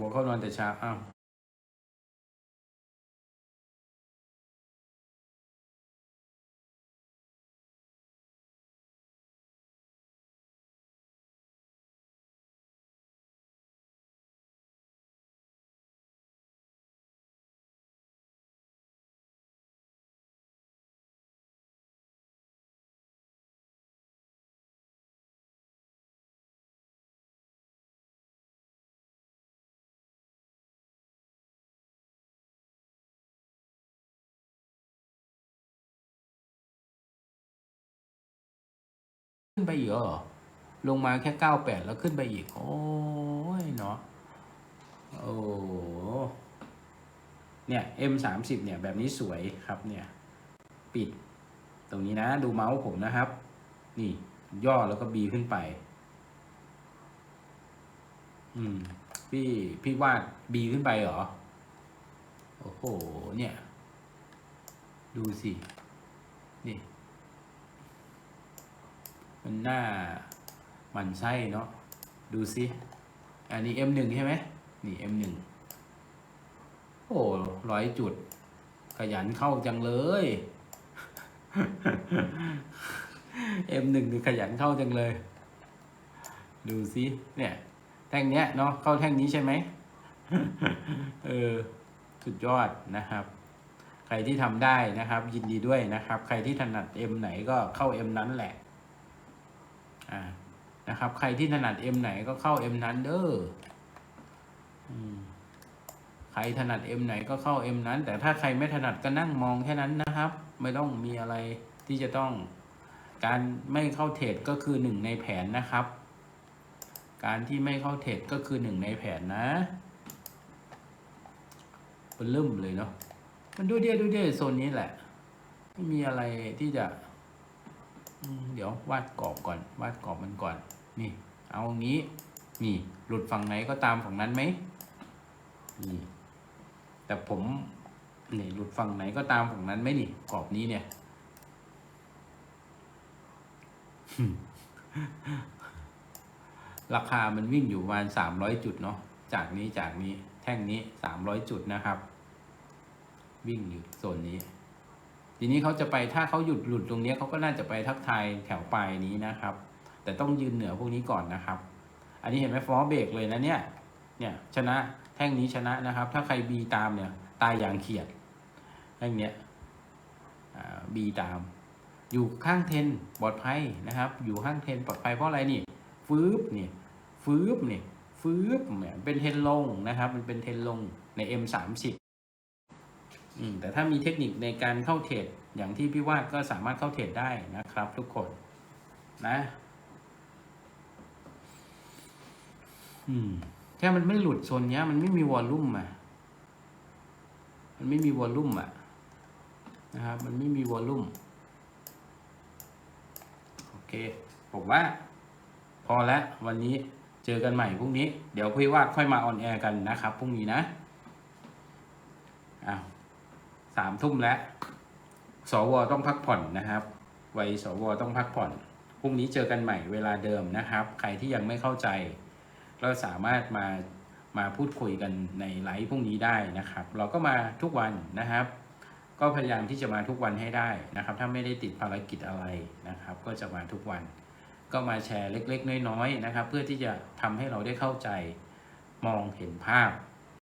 วเข้านอนแต่เช้าอ้าว ขึ้นไปอีกเหรอ ลงมาแค่เก้าแปดแล้วขึ้นไปอีก โอ้ยเนาะ โอ้เนี่ย M สามสิบเนี่ยแบบนี้สวยครับเนี่ย ปิด ตรงนี้นะ ดูเมาส์ผมนะครับ นี่ ย่อแล้วก็บีขึ้นไป อืม พี่ พี่วาดบีขึ้นไปเหรอ โอ้โห เนี่ย ดูสิ นี่ มันน่ามันไส้เนาะดูสิอันนี้ M1 ใช่ไหมนี่ M1 โอ้ร้อยจุด ขยันเข้าจังเลย M1 นี่ขยันเข้าจังเลย ดูสิเนี่ย แท่งเนี้ยเนาะเข้าแท่งนี้ใช่ไหมเออสุดยอดนะครับ ใครที่ทำได้นะครับ ยินดีด้วยนะครับ ใครที่ถนัด M ไหนก็เข้า M นั้นแหละ อ่านะครับ ใครที่ถนัด M ไหนก็เข้า M นั้นเด้อใครถนัด M ไหนก็เข้า M นั้น แต่ถ้าใครไม่ถนัดก็นั่งมองแค่นั้นนะครับ ไม่ต้องมีอะไรที่จะต้อง การไม่เข้าเทรดก็คือหนึ่งในแผนนะครับ การที่ไม่เข้าเทรดก็คือหนึ่งในแผนนะมันเริ่มเลยเนาะมันดูเดียวดูเดียวโซนนี้แหละ ไม่มีอะไรที่จะ เดี๋ยววาดกรอบก่อน วาดกรอบมันก่อน นี่ เอางี้ นี่ หลุดฝั่งไหนก็ตามฝั่งนั้นไหมนี่ แต่ผมนี่หลุดฝั่งไหนก็ตามฝั่งนั้นไหมนี่ กรอบนี้เนี่ยราคามันวิ่งอยู่ประมาณสามร้อยจุดเนาะ จากนี้จากนี้แท่งนี้สามร้อยจุดนะครับ วิ่งอยู่โซนนี้ ทีนี้เขาจะไปถ้าเขาหยุดหลุดตรงนี้เขาก็น่าจะไปทักทายแถวปลายนี้นะครับ แต่ต้องยืนเหนือพวกนี้ก่อนนะครับ อันนี้เห็นไหมฟอเบรกเลยนะเนี่ยเนี่ยชนะแท่งนี้ชนะนะครับ ถ้าใครบีตามเนี่ยตายอย่างเขียดแท่งเนี้ยบีตาม อยู่ข้างเทนปลอดภัยนะครับ อยู่ข้างเทนปลอดภัยเพราะอะไรนี่ฟืบนี่ฟืบนี่ฟืบเนี่ยเป็นเทนลงนะครับ มันเป็นเทนลงใน M30 อืม แต่ถ้ามีเทคนิคในการเข้าเทรดอย่างที่พี่วาดก็สามารถเข้าเทรดได้นะครับ ทุกคนนะ อืมแค่มันไม่หลุดโซนเนี้ย มันไม่มีวอลลุ่มอะ มันไม่มีวอลลุ่มอะนะครับ มันไม่มีวอลลุ่ม โอเค ผมว่า พอแล้ววันนี้เจอกันใหม่พรุ่งนี้ เดี๋ยวพี่วาดค่อยมาออนแอร์กันนะครับพรุ่งนี้นะอ้าว สามทุ่มแล้ว สวต้องพักผ่อนนะครับ วัยสวต้องพักผ่อน พรุ่งนี้เจอกันใหม่เวลาเดิมนะครับ ใครที่ยังไม่เข้าใจเราสามารถมามาพูดคุยกันในไลฟ์พรุ่งนี้ได้นะครับ เราก็มาทุกวันนะครับ ก็พยายามที่จะมาทุกวันให้ได้นะครับ ถ้าไม่ได้ติดภารกิจอะไรนะครับ ก็จะมาทุกวัน ก็มาแชร์เล็ก ๆ น้อยๆนะครับ เพื่อที่จะทำให้เราได้เข้าใจมองเห็นภาพ